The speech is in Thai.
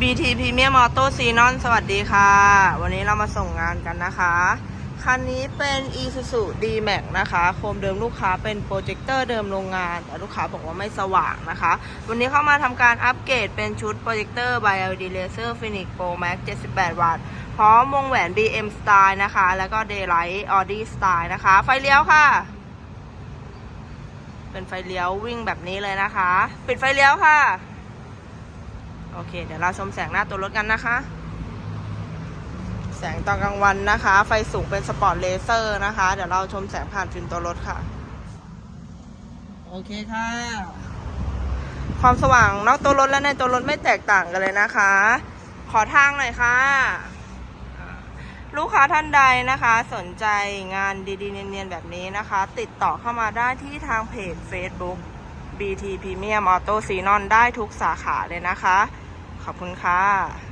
BT Premium Auto Xenon สวัสดีค่ะ วันนี้เรามาส่งงานกันนะคะ คันนี้เป็น Isuzu D-Max นะคะ โคมเดิมลูกค้าเป็นโปรเจคเตอร์เดิมโรงงาน แต่ลูกค้าบอกว่าไม่สว่างนะคะ วันนี้เข้ามาทำการอัปเกรดเป็นชุดโปรเจคเตอร์ by LED Laser Phoenix Pro Max 78 วัตต์ พร้อมวงแหวน BM Style นะคะ แล้วก็ Daylight Audi Style นะคะ ไฟเลี้ยวค่ะ เป็นไฟเลี้ยววิ่งแบบนี้เลยนะคะ ปิดไฟเลี้ยวค่ะ โอเค เดี๋ยวเราชมแสงหน้าตัวรถกันนะคะ แสงตอนกลางวันนะคะ ไฟสูงเป็นสปอร์ตเลเซอร์นะคะ เดี๋ยวเราชมแสงผ่านฟิล์มตัวรถค่ะ โอเคค่ะ ความสว่างนอกตัวรถและในตัวรถไม่แตกต่างกันเลยนะคะ ขอทางหน่อยค่ะ ลูกค้าท่านใดนะคะ สนใจงานดีๆ เนียนๆ แบบนี้นะคะ ติดต่อเข้ามาได้ที่ทางเพจ Facebook BT Premium Auto Xenon ได้ทุกสาขาเลยนะคะ ขอบคุณค่ะ